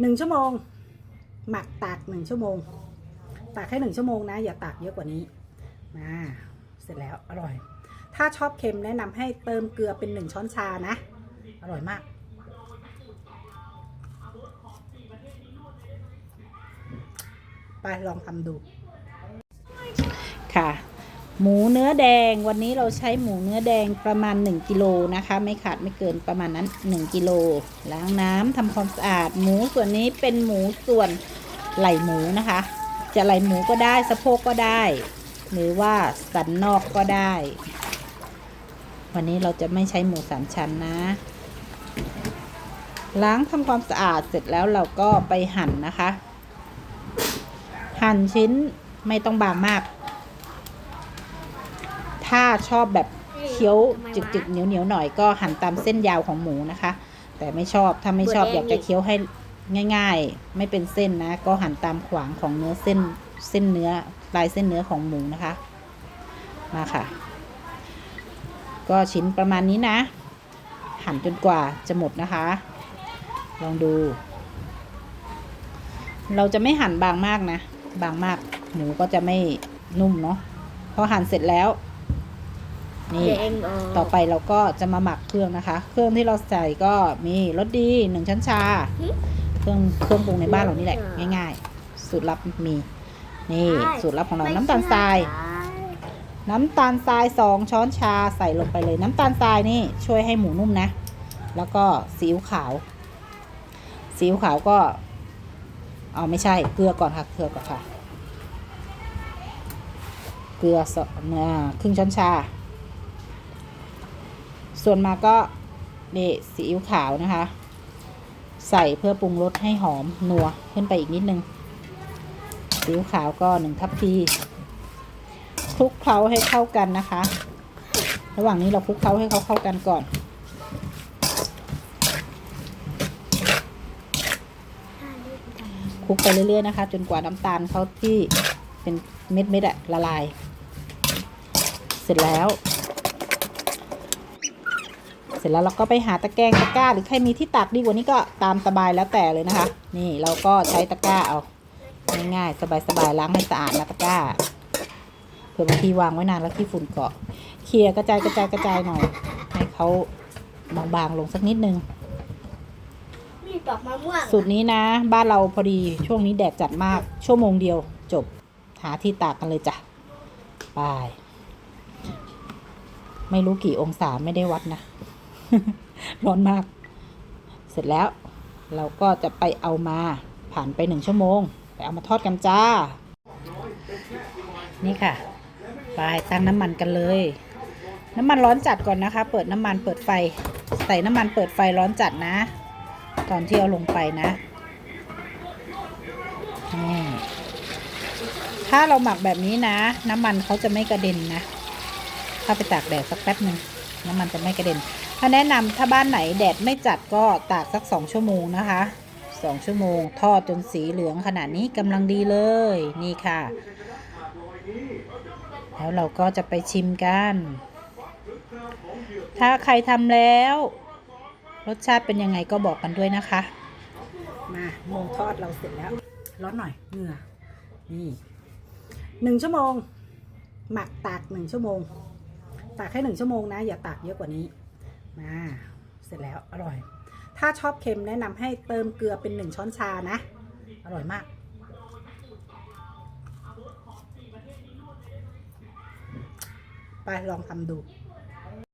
หนึ่งชั่วโมง หมักตากหนึ่งชั่วโมง ตากแค่หนึ่งชั่วโมงนะ อย่าตากเยอะกว่านี้มาเสร็จแล้วอร่อย ถ้าชอบเค็มแนะนำให้เติมเกลือเป็นหนึ่งช้อนชานะ อร่อยมาก ไปลองทำดู หมูเนื้อแดงวันนี้เราใช้หมูเนื้อแดงประมาณ 1กิโลนะคะ ไม่ขาดไม่เกินประมาณนั้น 1กิโลล้างน้ำทำความสะอาด หมูส่วนนี้เป็นหมูส่วนไหล่หมูนะคะ จะไหล่หมูก็ได้สะโพกก็ได้ หรือว่าสันนอกก็ได้ วันนี้เราจะไม่ใช้หมูสามชั้นนะ ล้างทำความสะอาดเสร็จแล้วเราก็ไปหั่นนะคะ หั่นชิ้นไม่ต้องบางมาก ถ้าชอบแบบเคี้ยวจึกๆเหนียวๆหน่อยก็หั่นตามเส้นยาวของหมูนะคะ แต่ไม่ชอบถ้าไม่ชอบอยากจะเคี้ยวให้ง่าย ๆ ไม่เป็นเส้นนะ ก็หั่นตามขวางของเนื้อเส้นเส้นเนื้อลายเส้นเนื้อของหมูนะคะ มาค่ะ ก็ชิ้นประมาณนี้นะ หั่นจนกว่าจะหมดนะคะ ลองดู เราจะไม่หั่นบางมากนะ บางมากหมูก็จะไม่นุ่มเนาะพอหั่นเสร็จแล้ว นี่แดงออกต่อไปเราก็จะมาหมักเครื่องนะคะ เครื่องที่เราใส่ก็มีรสดีหนึ่งช้อนชา เครื่องเครื่องปรุงในบ้านเรานี่แหละ ง่าย ๆ สูตรลับมี นี่สูตรลับของเราน้ำตาลทราย น้ำตาลทรายสองช้อนชาใส่ลงไปเลย น้ำตาลทรายนี่ช่วยให้หมูนุ่มนะ แล้วก็ซีอิ๊วขาวซีอิ๊วขาวก็เอาไม่ใช่เกลือก่อนค่ะเกลือก่อนค่ะ เกลือสเนื้อครึ่งช้อนชา ส่วนมาก็นี่ซีอิ๊วขาวนะคะ ใส่เพื่อปรุงรสให้หอมนัวขึ้นไปอีกนิดนึงซีอิ๊วขาวก็หนึ่งทัพพีคลุกเคล้าให้เข้ากันนะคะ ระหว่างนี้เราคลุกเคล้าให้เขาเข้ากันก่อน คลุกไปเรื่อยๆนะคะ จนกว่าน้ำตาลเขาที่เป็นเม็ดๆอะละลาย เสร็จแล้ว ร็จแล้วเราก็ไปหาตะแกรงตะกร้า หรือใครมีที่ตักดีกว่านี้ก็ตามสบายแล้วแต่เลยนะคะ นี่เราก็ใช้ตะกร้าเอาง่ายๆสบายๆล้างให้สะอาดนะตะกร้าเผื่อบางทีวางไว้นานแล้วที่ฝุ่นเกาะเคลียร์กระจายกระจายกระจายหน่อย ให้เขาบางๆลงสักนิดนึงมีดอกมะม่วงสูตรนี้นะ บ้านเราพอดีช่วงนี้แดดจัดมากชั่วโมงเดียวจบหาที่ตากกันเลยจ้ะไปไม่รู้กี่องศาไม่ได้วัดนะ ร้อนมาก เสร็จแล้ว เราก็จะไปเอามาผ่านไปหนึ่งชั่วโมง ไปเอามาทอดกันจ้า นี่ค่ะไปตั้งน้ำมันกันเลย น้ำมันร้อนจัดก่อนนะคะ เปิดน้ำมันเปิดไฟ ใส่น้ำมันเปิดไฟร้อนจัดนะ ตอนที่เอาลงไปนะถ้าเราหมักแบบนี้นะ น้ำมันเขาจะไม่กระเด็นนะ ถ้าไปตากแดดสักแป๊บหนึ่งน้ำมันจะไม่กระเด็นถ้าแนะนำถ้าบ้านไหนแดดไม่จัดก็ตากสักสองชั่วโมงนะคะสองชั่วโมง ทอดจนสีเหลืองขนาดนี้กำลังดีเลยนี่ค่ะ แล้วเราก็จะไปชิมกัน ถ้าใครทำแล้ว รสชาติเป็นยังไงก็บอกกันด้วยนะคะ มาโมงทอดเราเสร็จแล้ว ร้อนหน่อยเหงื่อนี่หนึ่งชั่วโมง หมักตากหนึ่งชั่วโมง ตากแค่หนึ่งชั่วโมงนะ อย่าตากเยอะกว่านี้ มาเสร็จแล้วอร่อย ถ้าชอบเค็มแนะนำให้เติมเกลือเป็นหนึ่งช้อนชานะ อร่อยมาก ไปลองทำดู